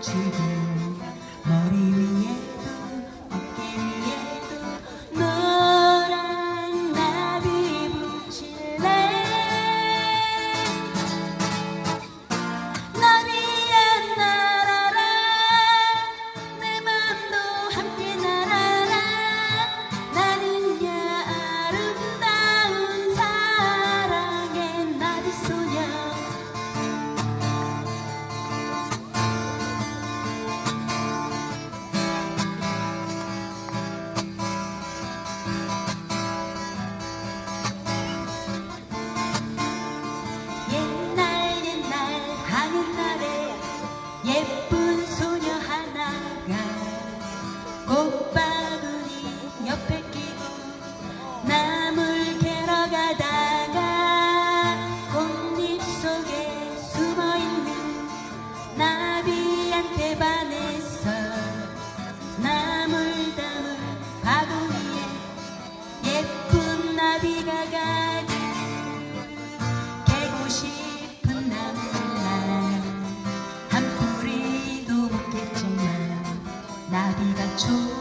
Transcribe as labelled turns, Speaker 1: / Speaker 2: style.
Speaker 1: 지금 머리 위 예쁜 소녀 하나가 꽃바구니 옆에 끼고 나물 캐러 가다가 꽃잎 속에 숨어있는 나비한테 반했어 나물 담은 바구니 中。